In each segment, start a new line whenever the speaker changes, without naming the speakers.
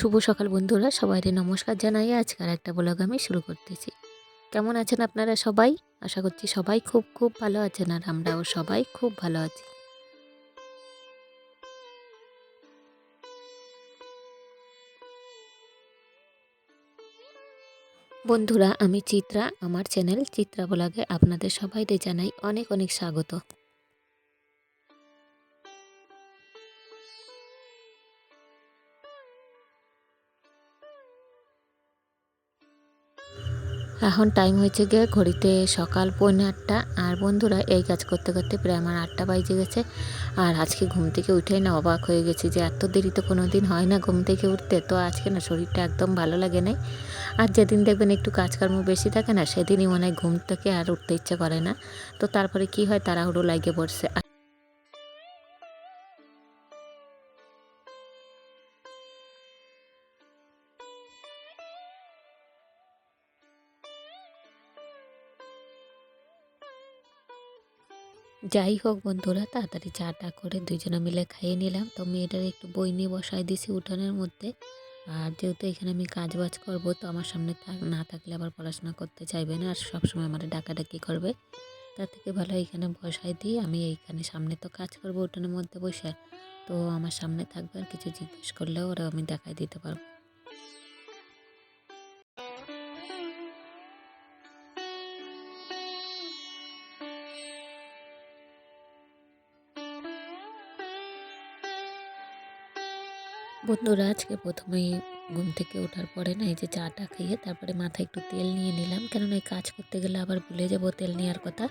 শুভ সকাল বন্ধুরা, সবাইকে নমস্কার জানাই। আজকের একটা ব্লগ আমি শুরু করতেছি। কেমন আছেন আপনারা সবাই? আশা করছি সবাই খুব খুব ভালো আছেন আর আমরাও সবাই খুব ভালো আছি। বন্ধুরা, আমি চিত্রা, আমার চ্যানেল চিত্রা ব্লগে আপনাদের সবাইকে জানাই অনেক অনেক স্বাগত। এখন টাইম হয়েছে গিয়ে ঘড়িতে সকাল পৌনে আটটা। আর বন্ধুরা, এই কাজ করতে করতে প্রায় আমার আটটা বাজে গেছে। আর আজকে ঘুম থেকে উঠেই না অবাক হয়ে গেছি যে এত দেরি তো কোনো দিন হয় না ঘুম থেকে উঠতে। তো আজকে না শরীরটা একদম ভালো লাগে নাই। আর যেদিন দেখবেন একটু কাজকর্ম বেশি থাকে না, সেদিনই মনে হয় ঘুম থেকে আর উঠতে ইচ্ছে করে না। তো তারপরে কি হয় তারা তাড়াহুড়ো লাগে পড়ছে। যাই হোক বন্ধুরা, তাড়াতাড়ি চাটা করে দুজনে মিলে খাইয়ে নিলাম। তো মেয়েটার একটু বই নিয়ে বসাই দিয়েছি উঠানের মধ্যে। আর যেহেতু এখানে আমি কাজ বাজ করব, তো আমার সামনে না থাকলে আবার পড়াশোনা করতে চাইবে না, আর সবসময় আমার ডাকাডাকি করবে। তার থেকে ভালো এখানে বসাই দিই আমি এইখানে সামনে তো কাজ করব উঠানের মধ্যে বসে। তো আমার সামনে থাকবে আর কিছু জিজ্ঞেস করলেও ওরা আমি দেখাই দিতে পারব। বন্ধুরা, আজকে প্রথমেই ঘুম থেকে ওঠার পরে না এই যে চাটা খেয়ে তারপরে মাথায় একটু তেল নিয়ে নিলাম। কেননা এই কাজ করতে গেলে আবার ভুলে যাব তেল নেওয়ার কথা।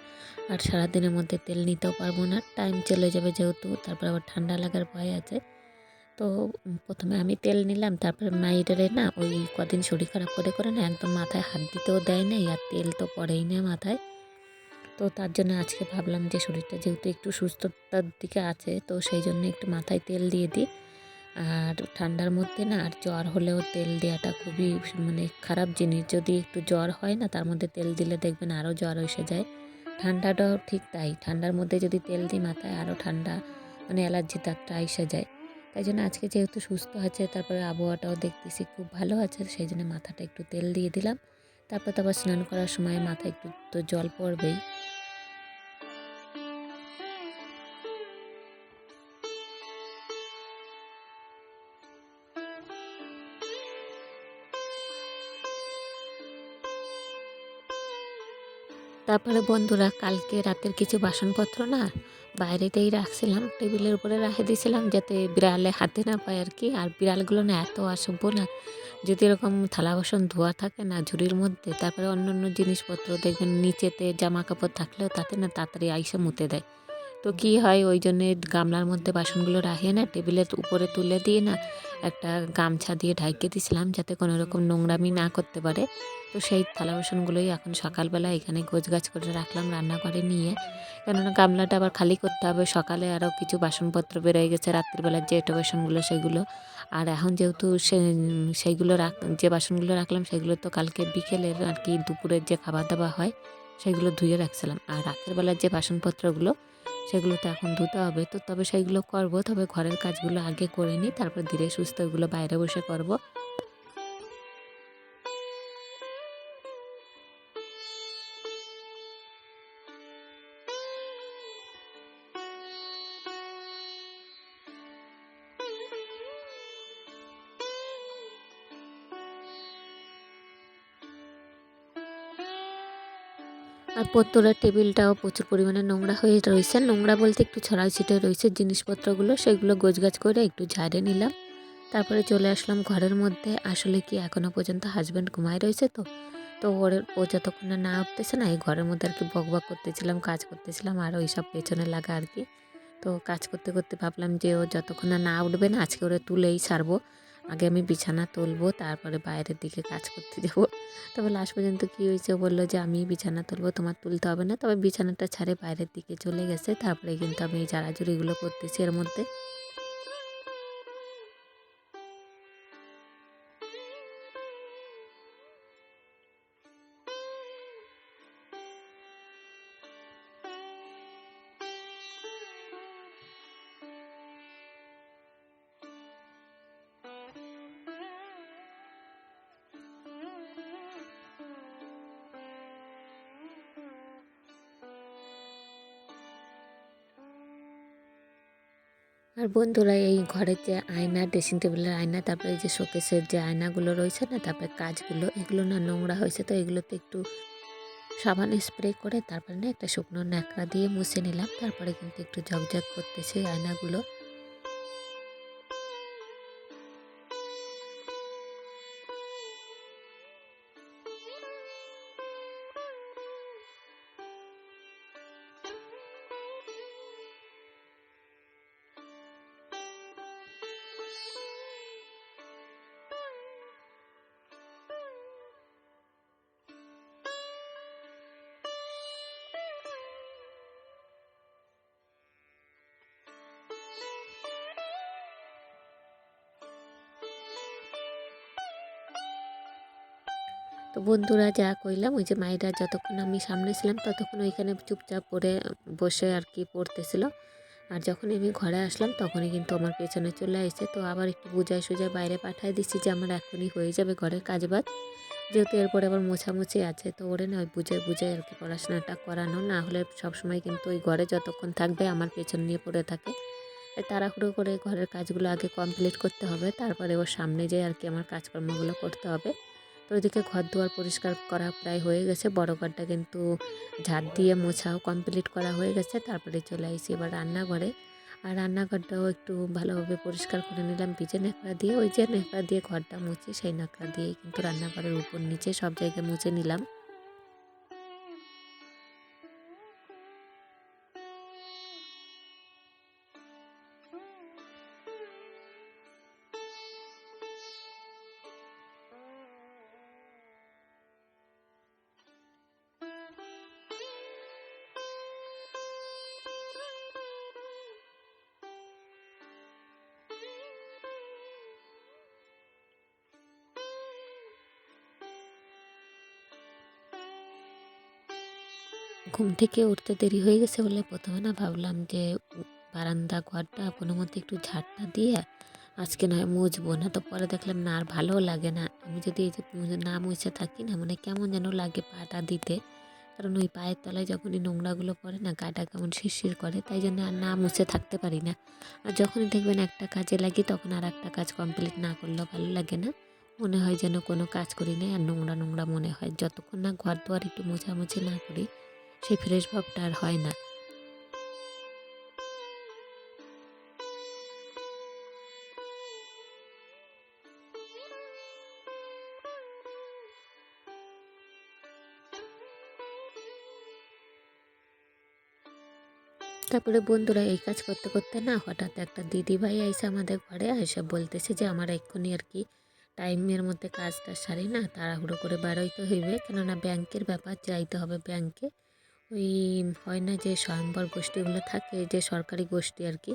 আর সারাদিনের মধ্যে তেল নিতেও পারব না, টাইম চলে যাবে যেহেতু, তারপর আবার ঠান্ডা লাগার ভয় আছে। তো প্রথমে আমি তেল নিলাম, তারপরে মাইডারে না ওই কদিন শরীর খারাপ করে করে না একদম মাথায় হাত দিতেও দেয় নাই আর তেল তো পড়েই না মাথায়। তো তার জন্য আজকে ভাবলাম যে শরীরটা যেহেতু একটু সুস্থতার দিকে আছে, তো সেই জন্য একটু মাথায় তেল দিয়ে দিই। আর ঠান্ডার মধ্যে না আর জ্বর হলেও তেল দেওয়াটা খুবই মানে খারাপ জিনিস। যদি একটু জ্বর হয় না, তার মধ্যে তেল দিলে দেখবেন আরও জ্বর এসে যায়। ঠান্ডাটাও ঠিক তাই, ঠান্ডার মধ্যে যদি তেল দিই মাথায় আরও ঠান্ডা মানে অ্যালার্জি দাগটা এসে যায়। তাই জন্য আজকে যেহেতু সুস্থ আছে, তারপরে আবহাওয়াটাও দেখতেছি খুব ভালো আছে, সেই জন্য মাথাটা একটু তেল দিয়ে দিলাম। তারপর তো আবার স্নান করার সময় মাথায় একটু তো জল পড়বেই। তারপরে বন্ধুরা, কালকে রাতের কিছু বাসনপত্র না বাইরেতেই রাখছিলাম, টেবিলের উপরে রেখে দিয়েছিলাম যাতে বিড়ালে হাতে না পায় আর কি। আর বিড়ালগুলো না এত অসভ্য না, যদি এরকম থালা বাসন ধোয়া থাকে না ঝুড়ির মধ্যে, তারপরে অন্য অন্য জিনিসপত্র দেখবেন নিচেতে জামা কাপড় থাকলেও তাতে না তাড়াতাড়ি আইসে মুতে দেয়। তো কি হয়, ওই জন্যে গামলার মধ্যে বাসনগুলো রাখিয়ে না টেবিলের উপরে তুলে দিয়ে না একটা গামছা দিয়ে ঢাকিয়ে দিয়েছিলাম যাতে কোনো রকম নোংরামি না করতে পারে। তো সেই থালা বাসনগুলোই এখন সকালবেলা এখানে গাছ করে রাখলাম রান্নাঘরে নিয়ে। কেননা গামলাটা আবার খালি করতে হবে, সকালে আরও কিছু বাসনপত্র বেরোয় গেছে, রাত্রিবেলার যে এটো বাসনগুলো সেগুলো। আর এখন যেহেতু সে, সেইগুলো রাখ, যে বাসনগুলো রাখলাম সেগুলো তো কালকে বিকেলের আর কি দুপুরের যে খাবার দাবার হয়, সেগুলো ধুয়ে রাখছিলাম। আর রাতের বেলার যে বাসনপত্রগুলো সেগুলো তো এখন ধুতে হবে। তো তবে সেইগুলো করব। তবে ঘরের কাজগুলো আগে করে নিই। তারপর ধীরে সুস্থ ওগুলো বাইরে বসে করব। আর পত্তরের টেবিলটাও প্রচুর পরিমাণে নোংরা হয়ে রয়েছে। নোংরা বলতে একটু ছড়াই ছিটে রয়েছে জিনিসপত্রগুলো। সেগুলো গোছগাছ করে একটু ঝাড়ে নিলাম। তারপরে চলে আসলাম ঘরের মধ্যে। আসলে কি এখনও পর্যন্ত হাজব্যান্ড ঘুমায় রয়েছে তো? তো ওর, ও যতক্ষণ না উঠতেছে না, এই ঘরের মধ্যে আর কি বক বক করতেছিলাম, কাজ করতেছিলাম আর ওই সব পেছনে লাগা আর কি। তো কাজ করতে করতে ভাবলাম যে ও যতক্ষণ না উঠবে না, আজকে ওরা তুলেই ছাড়বো। আগে আমি বিছানা তুলবো, তারপরে বাইরের দিকে কাজ করতে যাব তবে লাস্ট পর্যন্ত কী হয়েছে বলল যে, আমি বিছানা তুলবো, তোমার তুলতে হবে না। তবে বিছানাটা ছাড়ে বাইরের দিকে চলে গেছে। তারপরে কিন্তু আমি এই জারাজুরিগুলো করতেছি এর মধ্যে। আর বন্ধুরা, এই ঘরের যে আয়না ড্রেসিং টেবিলের আয়না, তারপরে যে শোকেসের যে আয়নাগুলো রয়েছে না, তারপরে কাজগুলো, এগুলো না নোংরা হয়েছে, তো এগুলোতে একটু সাবান স্প্রে করে তারপরে না একটা শুকনো ন্যাকড়া দিয়ে মুছে নিলাম। তারপরে কিন্তু একটু ঝকঝক করতেছে আয়নাগুলো। তো বন্ধুরা যা কইলাম, ওই যে মায়েরা যতক্ষণ আমি সামনে ছিলাম ততক্ষণ ওইখানে চুপচাপ পড়ে বসে আর কি পড়তেছিল। আর যখন আমি ঘরে আসলাম তখনই কিন্তু আমার পেছনে চলে আসছে তো আবার একটু বুঝাই সুজায় বাইরে পাঠিয়ে দিচ্ছি যে আমার এখনই হয়ে যাবে ঘরের কাজ বাজ যেহেতু এরপরে আবার মোছামুছি আছে, তো ওরে না ওই বুঝাই বুঝাই আর কি পড়াশোনাটা করানো। না হলে সবসময় কিন্তু ওই ঘরে যতক্ষণ থাকবে আমার পেছন নিয়ে পড়ে থাকে। তাড়াহুড়ো করে ঘরের কাজগুলো আগে কমপ্লিট করতে হবে। তারপরে ওর সামনে যেয়ে আর কি আমার কাজকর্মগুলো করতে হবে। তো ওইদিকে ঘর দুয়ার পরিষ্কার করা প্রায় হয়ে গেছে। বড় ঘরটা কিন্তু ঝাড় দিয়ে মোছাও কমপ্লিট করা হয়ে গেছে। তারপরে চলে আসি এবার রান্নাঘরে। আর রান্নাঘরটাও একটু ভালোভাবে পরিষ্কার করে নিলাম ভিজে ন্যাকড়া দিয়ে। ওই যে নেকড়া দিয়ে ঘরটা মুছি সেই ন্যাকড়া দিয়ে কিন্তু রান্নাঘরের উপর নিচে সব জায়গায় মুছে নিলাম। ঘুম থেকে উঠতে দেরি হয়ে গেছে বলে প্রথমে না ভাবলাম যে বারান্দা, ঘরটা কোনো মতে একটু ঝাড়টা দিয়ে আজকে নয় মুছবো না। তো পরে দেখলাম না, আর ভালো লাগে না। আমি যদি এই যে না মুছে থাকি না মানে কেমন যেন লাগে পাটা দিতে। কারণ ওই পায়ের তলায় যখনই নোংরাগুলো পড়ে না, গাটা কেমন শিরশির করে, তাই জন্য আর না মুছে থাকতে পারি না। আর যখনই দেখবেন একটা কাজে লাগি, তখন আর একটা কাজ কমপ্লিট না করলেও ভালো লাগে না। মনে হয় যেন কোনো কাজ করি না আর নোংরা নোংরা মনে হয়। যতক্ষণ না ঘর দুয়ার একটু মোছামুছি না করি সেই ফ্রেশ ভাবটা আর হয় না। তারপরে বন্ধুরা এই কাজ করতে করতে না হঠাৎ একটা দিদি ভাই আইসে আমাদের ঘরে এসে বলতেছে যে, আমার এক্ষুনি আর কি টাইমের মধ্যে কাজটা সারি না, তাড়াহুড়ো করে বেরোইতে হইবে। কেননা ব্যাংকের ব্যাপার, যাইতে হবে ব্যাংকে। ওই হয় না যে স্বয়ম্বর গোষ্ঠীগুলো থাকে, যে সরকারি গোষ্ঠী আর কি,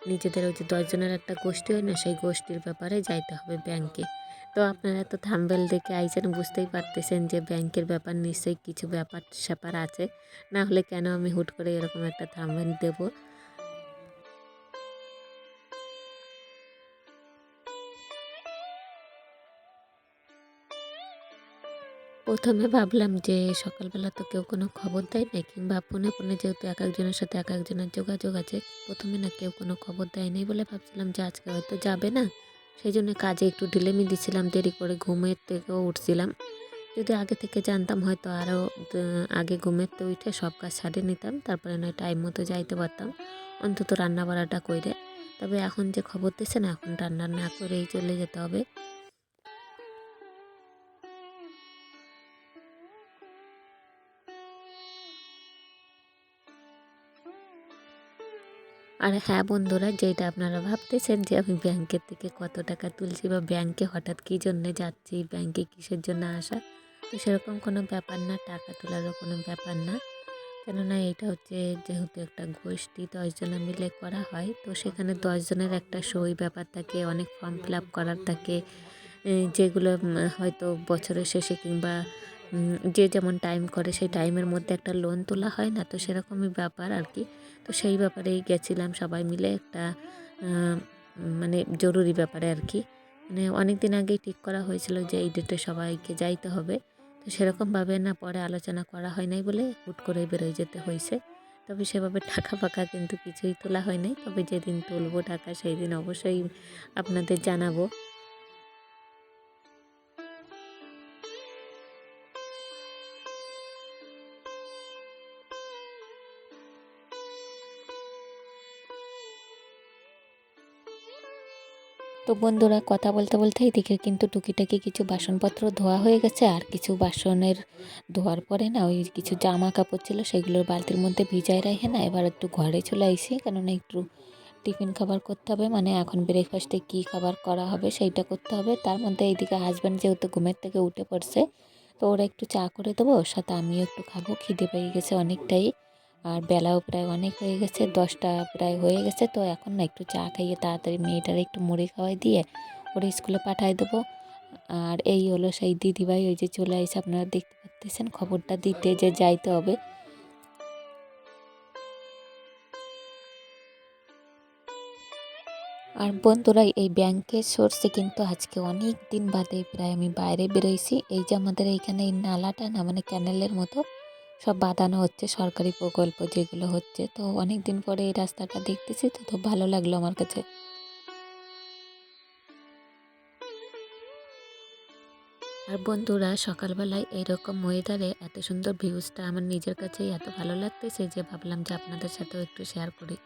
নিজেদের ওই যে দশজনের একটা গোষ্ঠী হয় না, সেই গোষ্ঠীর ব্যাপারে যাইতে হবে ব্যাংকে। তো আপনারা তো থাম্বেল দেখে আইসেন বুঝতেই পারতেছেন যে ব্যাংকের ব্যাপার নিশ্চয়ই কিছু ব্যাপার স্যাপার আছে। না হলে কেন আমি হুট করে এরকম একটা থাম্বেল দেবো? প্রথমে ভাবলাম যে সকালবেলা তো কেউ কোনো খবর দেয় না কিংবা ফোনে ফোনে যেহেতু এক একজনের সাথে এক একজনের যোগাযোগ আছে, প্রথমে না কেউ কোনো খবর দেয় নাই বলে ভাবছিলাম যে আজকে হয়তো যাবে না। সেই জন্য কাজে একটু ঢিলেমি দিছিলাম, দেরি করে ঘুমের থেকেও উঠছিলাম। যদি আগে থেকে জানতাম হয়তো আরও আগে ঘুমের তো উঠে সব কাজ সারিয়ে নিতাম, তারপরে নয় টাইম মতো যাইতে পারতাম, অন্তত রান্না বাড়াটা করে তবে এখন যে খবর দিচ্ছে না, এখন রান্না না করেই চলে যেতে হবে। আর হ্যাঁ বন্ধুরা, যেটা আপনারা ভাবতেছেন যে আমি ব্যাংকের থেকে কত টাকা তুলছি বা ব্যাংকে হঠাৎ কী জন্যে যাচ্ছি, ব্যাংকে কিসের জন্য আসা, তো সেরকম কোনো ব্যাপার না, টাকা তোলারও কোনো ব্যাপার না। কেননা এটা হচ্ছে যেহেতু একটা গোষ্ঠী দশজনা মিলে করা হয়, তো সেখানে দশজনের একটা সই ব্যাপার থাকে, অনেক ফর্ম ফিল আপ করার থাকে। যেগুলো হয়তো বছরের শেষে কিংবা যে যেমন টাইম করে সেই টাইমের মধ্যে একটা লোন তোলা হয় না, তো সেরকমই ব্যাপার আর কি। তো সেই ব্যাপারেই গেছিলাম সবাই মিলে একটা মানে জরুরি ব্যাপারে আর কি। মানে অনেক দিন আগেই ঠিক করা হয়েছিল যে এই ডেটে সবাইকে যাইতে হবে। তো সেরকমভাবে না পরে আলোচনা করা হয় নাই বলে হুট করে বেরোয় যেতে হয়েছে। তবে সেভাবে টাকা ফাকা কিন্তু কিছুই তোলা হয় নাই। তবে যেদিন তুলবো টাকা সেই দিন অবশ্যই আপনাদের জানাব। তো বন্ধুরা, কথা বলতে বলতে এদিকে কিন্তু টুকিটাকি কিছু বাসনপত্র ধোয়া হয়ে গেছে। আর কিছু বাসনের ধোয়ার পরে না ওই কিছু জামা কাপড় ছিল সেগুলোর বালতির মধ্যে ভিজায় রাখে না এবার একটু ঘরে চলে আইসি। কেননা একটু টিফিন খাবার করতে হবে মানে এখন ব্রেকফাস্টে কি খাবার করা হবে সেইটা করতে হবে। তার মধ্যে এইদিকে হাজব্যান্ড যেহেতু ঘুমের থেকে উঠে পড়ছে, তো ওরা একটু চা করে দেবো, ওর সাথে আমিও একটু খাব, খিদে পেয়ে গেছে অনেকটাই। আর বেলাও প্রায় অনেক হয়ে গেছে, দশটা প্রায় হয়ে গেছে, তো এখন না একটু চা খাইয়ে তাড়াতাড়ি মেয়েটার একটু মুড়ি খাওয়াই দিয়ে ওর স্কুলে পাঠাই দেবো। আর এই হলো সেই দিদিভাই, ওই যে চলে আসে আপনারা দেখতে পাচ্ছেন খবরটা দিতে যে যাইতে হবে। আর বন্ধুরা, এই ব্যাংকের সোর্সে কিন্তু আজকে অনেক দিন বাদে প্রায় আমি বাইরে বেরোইছি। এই যে আমাদের এইখানে এই নালাটা না মানে ক্যানেলের মতো সব বাঁধানো হচ্ছে, সরকারি প্রকল্প যেগুলো হচ্ছে। তো অনেক দিন পরে এই রাস্তাটা দেখতেছি তো তো ভালো লাগল আমার কাছে। আর বন্ধুরা, সকালবেলায় এরকম ওয়েদারে এত সুন্দর ভিউজটা আমার নিজের কাছেই এত ভালো লাগতেছে যে ভাবলাম যে আপনাদের সাথেও একটু শেয়ার করি।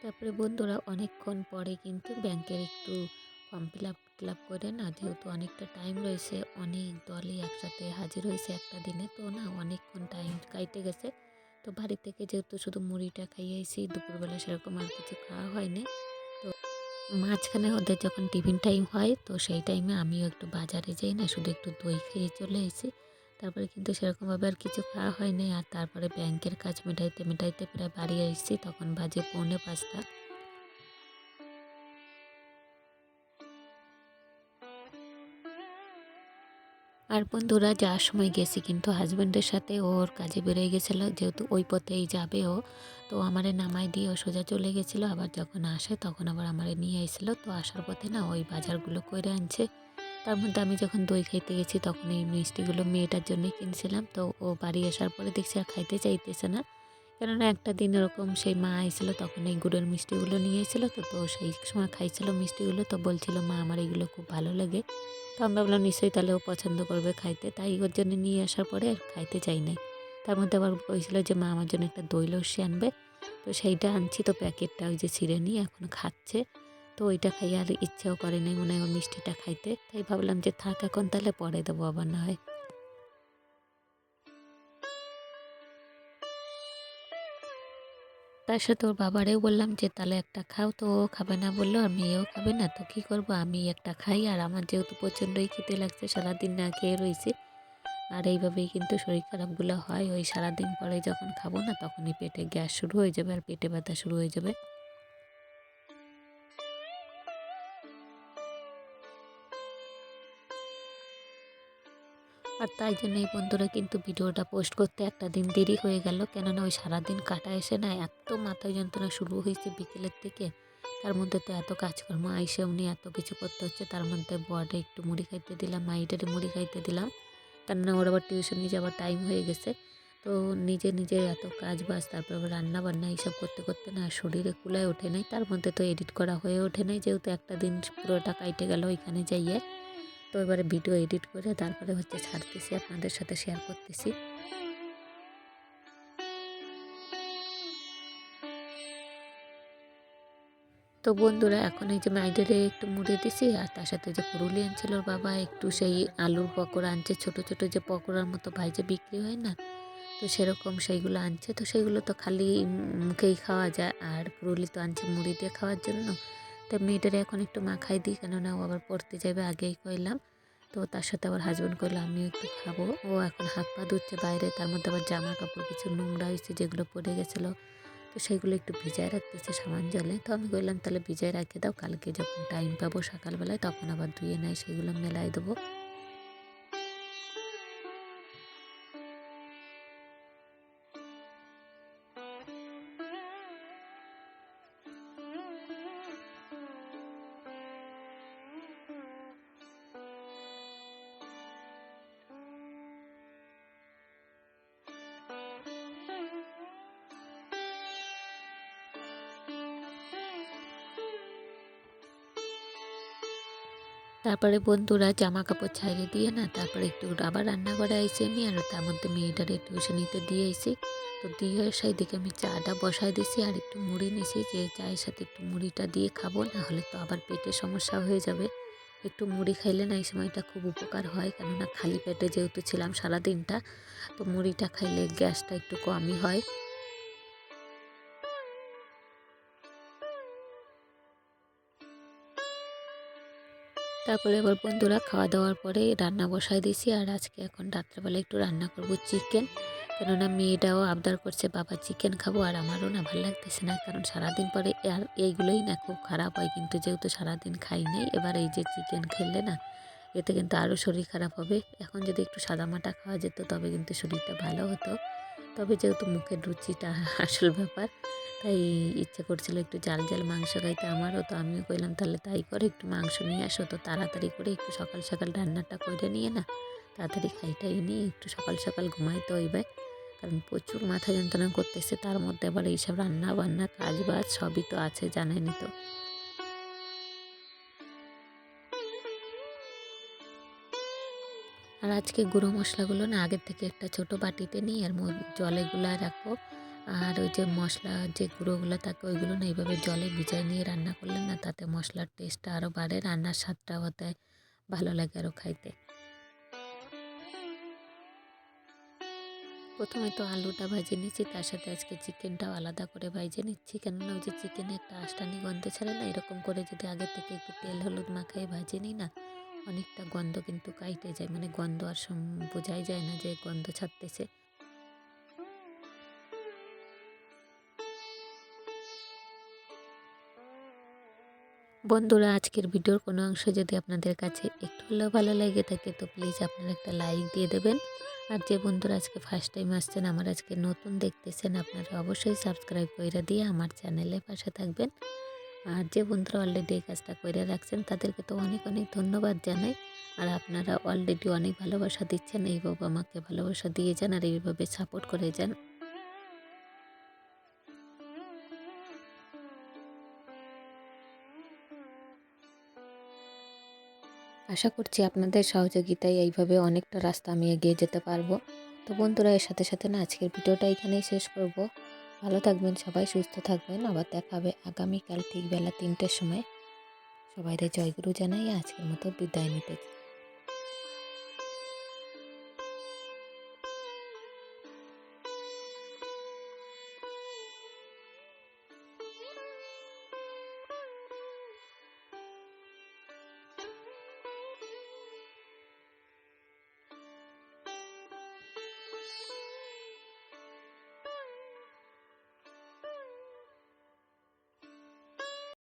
তারপরে বন্ধুরা, অনেকক্ষণ পরে কিন্তু ব্যাংকের একটু form fill up fill up করে না, যেহেতু অনেকটা টাইম রয়েছে, অনেক দলই একসাথে হাজির হয়েছে একটা দিনে, তো না অনেকক্ষণ টাইম কাইটে গেছে। তো বাড়ি থেকে যেহেতু শুধু মুড়িটা খাইয়েছি, দুপুরবেলা সেরকম আর কিছু খাওয়া হয়নি। তো মাঝখানে ওদের যখন টিফিন টাইম হয়, তো সেই টাইমে আমিও একটু বাজারে যাই না, শুধু একটু দই খেয়ে চলে এসেছি। তারপরে কিন্তু সেরকমভাবে আর কিছু খাওয়া হয়নি, আর তারপরে ব্যাংকের কাজ মেটাইতে মেটাইতে প্রায় বাড়ি এসেছি তখন বাজে পৌনে পাঁচটা। আর বন্ধুরা, যাওয়ার সময় গেছি কিন্তু হাজব্যান্ডের সাথে। ওর কাজে বেরিয়ে গেছিল, যেহেতু ওই পথেই যাবে ও। তো আমারে নামাই দিয়ে ও সোজা চলে গেছিল। আবার যখন আসে, তখন আবার আমারে নিয়ে এসেছিল তো আসার পথে না ওই বাজারগুলো করে আনছে। তার মধ্যে আমি যখন দই খাইতে গেছি, তখন এই মিষ্টিগুলো মেয়েটার জন্যই কিনছিলাম। তো ও বাড়ি আসার পরে দেখছি আর খাইতে চাইতেছে না। কেননা একটা দিন এরকম সেই মা আইছিল তখন এই গুড়ের মিষ্টিগুলো নিয়ে এসেছিল তো তো সেই সময় খাইছিল মিষ্টিগুলো তো বলছিল, মা, আমার এগুলো খুব ভালো লাগে। তো আমি ভাবলাম, নিশ্চয়ই তাহলে ও পছন্দ করবে খাইতে। তাই ওর জন্য নিয়ে আসার পরে আর খাইতে চাই নাই। তার মধ্যে আবার বলছিল যে, মা, আমার জন্য একটা দই লস্যি আনবে। তো সেইটা আনছি, তো প্যাকেটটা ওই যে ছিঁড়ে নিয়ে এখন খাচ্ছে। তো ওইটা খাই আর ইচ্ছেও করে নাই মনে হয় মিষ্টিটা খাইতে। তাই ভাবলাম যে, থাক এখন তাহলে পরে দেবো আবার না হয়। তার সাথে ওর বাবারেও বললাম যে, তাহলে একটা খাও। তো ও খাবে না বলল, আর মেয়েও খাবে না। তো কী করব? আমি একটা খাই, আর আমার যেহেতু প্রচণ্ডই খেতে লাগছে, সারাদিন না খেয়ে রয়েছে আর এইভাবেই কিন্তু শরীর খারাপগুলো হয়। ওই সারাদিন পরে যখন খাব না, তখনই পেটে গ্যাস শুরু হয়ে যাবে, আর পেটে ব্যথা শুরু হয়ে যাবে। আর তাই জন্য এই বন্ধুরা কিন্তু ভিডিওটা পোস্ট করতে একটা দিন দেরি হয়ে গেল। কেননা ওই সারাদিন কাটা এসে না এত মাথা যন্ত্রণা শুরু হয়েছে বিকেলের থেকে তার মধ্যে তো এত কাজকর্ম আইসে উনি এত কিছু করতে হচ্ছে, তার মধ্যে বর্ডে একটু মুড়ি খাইতে দিলাম, মাইটারে মুড়ি খাইতে দিলাম। কেননা ওর আবার টিউশনে যাওয়ার টাইম হয়ে গেছে। তো নিজে নিজে এত কাজ বাজ, তারপর আবার রান্না বান্না এইসব করতে করতে না শরীরে কুলায় ওঠে নাই। তার মধ্যে তো এডিট করা হয়ে ওঠে নাই, যেহেতু একটা দিন পুরোটা কাইটে গেল ওইখানে যাইয়ে। তো এবারে ভিডিও এডিট করে তারপরে হচ্ছে ছাড়তেছি, আপনাদের সাথে শেয়ার করতেছি। তো বন্ধুরা, এখন এই যে মাইডারে একটু মুড়ে দিছি, আর তার সাথে যে পুরুলি আনছিল বাবা, একটু সেই আলুর পকোড়া আনছে। ছোট ছোট যে পকোড়ার মতো ভাইজে বিক্রি হয় না, তো সেরকম সেইগুলো আনছে। তো সেইগুলো তো খালি মুখেই খাওয়া যায়, আর পুরুলি তো আনছে মুড়ি দিয়ে খাওয়ার জন্য। তো মেয়েটারে এখন একটু মাখাই দিই, কেননা ও আবার পড়তে যাবে, আগেই কইলাম। তো তার সাথে আবার হাজব্যান্ড করল আমিও একটু খাব। ও এখন হাত পা ধুচ্ছে বাইরে, তার মধ্যে আবার জামা কাপড় কিছু নোংরা হয়েছে, যেগুলো পড়ে গেছিল। তো সেগুলো একটু ভিজায় রাখতেছে সামান জলে। তো আমি কইলাম, তাহলে ভিজায় রাখিয়ে দাও, কালকে যখন টাইম পাবো সকালবেলায়, তখন আবার ধুয়ে নেয় সেগুলো মেলায় দেবো। তারপরে বন্ধুরা জামা কাপড় ছাইড়ে দিয়ে না, তারপরে একটু আবার রান্নাঘরে আইসে নি আর তার মধ্যে মেয়েটারে টিউশনিতে দিয়ে এসে তো দিয়ে সেই দিকে আমি চাটা বসাই দিছি, আর একটু মুড়ি নিছি, যে চায়ের সাথে একটু মুড়িটা দিয়ে খাব, না হলে তো আবার পেটের সমস্যা হয়ে যাবে। একটু মুড়ি খাইলে না এই সময়টা খুব উপকার হয়, কেননা খালি পেটে যেহেতু ছিলাম সারা দিনটা তো মুড়িটা খাইলে গ্যাসটা একটু কমই হয়। তারপরে এবার বন্ধুরা খাওয়া দাওয়ার পরে রান্না বসাই দিয়েছি। আর আজকে এখন রাত্রেবেলা একটু রান্না করব চিকেন। কেননা মেয়েটাও আবদার করছে, বাবা, চিকেন খাব আর আমারও না ভালো লাগতেছে না। কারণ সারাদিন পরে আর এইগুলোই না খুব খারাপ হয়। কিন্তু যেহেতু সারাদিন খাই নাই, এবার এই যে চিকেন খেললে না, এতে কিন্তু আরও শরীর খারাপ হবে। এখন যদি একটু সাদামাটা খাওয়া যেত, তবে কিন্তু শরীরটা ভালো হতো। তবে যেহেতু মুখের রুচিটা আসল ব্যাপার তাই ইচ্ছে করছিল একটু জাল জাল মাংস খাইতে আমারও, তো আমিও কইলাম, তাহলে তাই করে, একটু মাংস নিয়ে আসো, তো তাড়াতাড়ি করে একটু সকাল সকাল রান্নাটা করে নিয়ে না, তাড়াতাড়ি খাইটাই নিয়ে একটু সকাল সকাল ঘুমাইতে হইবে। কারণ প্রচুর মাথা যন্ত্রণা করতেছে, তার মধ্যে আবার এইসব রান্না বান্না কাজ বাজ সবই তো আছে জানেনি তো। আর আজকে গুঁড়ো মশলাগুলো না আগের থেকে একটা ছোট বাটিতে নিই আর জলে গুলায় রাখব। আর ওই যে মশলা যে গুঁড়োগুলো থাকে ওইগুলো না এইভাবে জলে ভিজাই নিয়ে রান্না করলে না তাতে মশলার টেস্টটা আরও বাড়ে, রান্নার স্বাদটা হতে ভালো লাগে আরও খাইতে। প্রথমে তো আলুটা ভাজে নিচ্ছি তার সাথে আজকে চিকেনটাও আলাদা করে ভাজে নিচ্ছি। কেননা ওই যে চিকেনে একটা আষ্টানি গন্ধ ছাড়ে না, এরকম করে যদি আগে থেকে একটু তেল হলুদ মাখাই ভাজে নিই না, অনেকটা গন্ধ কিন্তু কাইটে যায় মানে গন্ধ আর বোঝাই যায় না যে গন্ধ ছাড়তেছে। বন্ধুরা, আজকের ভিডিওর কোনো অংশ যদি আপনাদের কাছে একটু হলেও ভালো লেগে থাকে, তো প্লিজ আপনারা একটা লাইক দিয়ে দেবেন। আর যে বন্ধুরা আজকে ফার্স্ট টাইম আসছেন, আমার আজকে নতুন দেখতেছেন, আপনারা অবশ্যই সাবস্ক্রাইব করে দিয়ে আমার চ্যানেলে পাশে থাকবেন। আর যে বন্ধুরা অলরেডি এই কাজটা করে রাখছেন, তাদেরকে তো অনেক অনেক ধন্যবাদ জানাই। আর আপনারা অলরেডি অনেক ভালোবাসা দিচ্ছেন, এইভাবে আমাকে ভালোবাসা দিয়ে যান আর এইভাবে সাপোর্ট করে যান। আশা করছি আপনাদের সহযোগিতায় এইভাবে অনেকটা রাস্তা আমি এগিয়ে যেতে পারব। তো বন্ধুরা, এর সাথে সাথে না আজকের ভিডিওটা এখানেই শেষ করব। ভালো থাকবেন সবাই, সুস্থ থাকবেন। আবার দেখা হবে আগামীকাল ঠিক বেলা তিনটের সময়। সবাইরে জয়গুরু জানাই, আজকের মতো বিদায় নিতে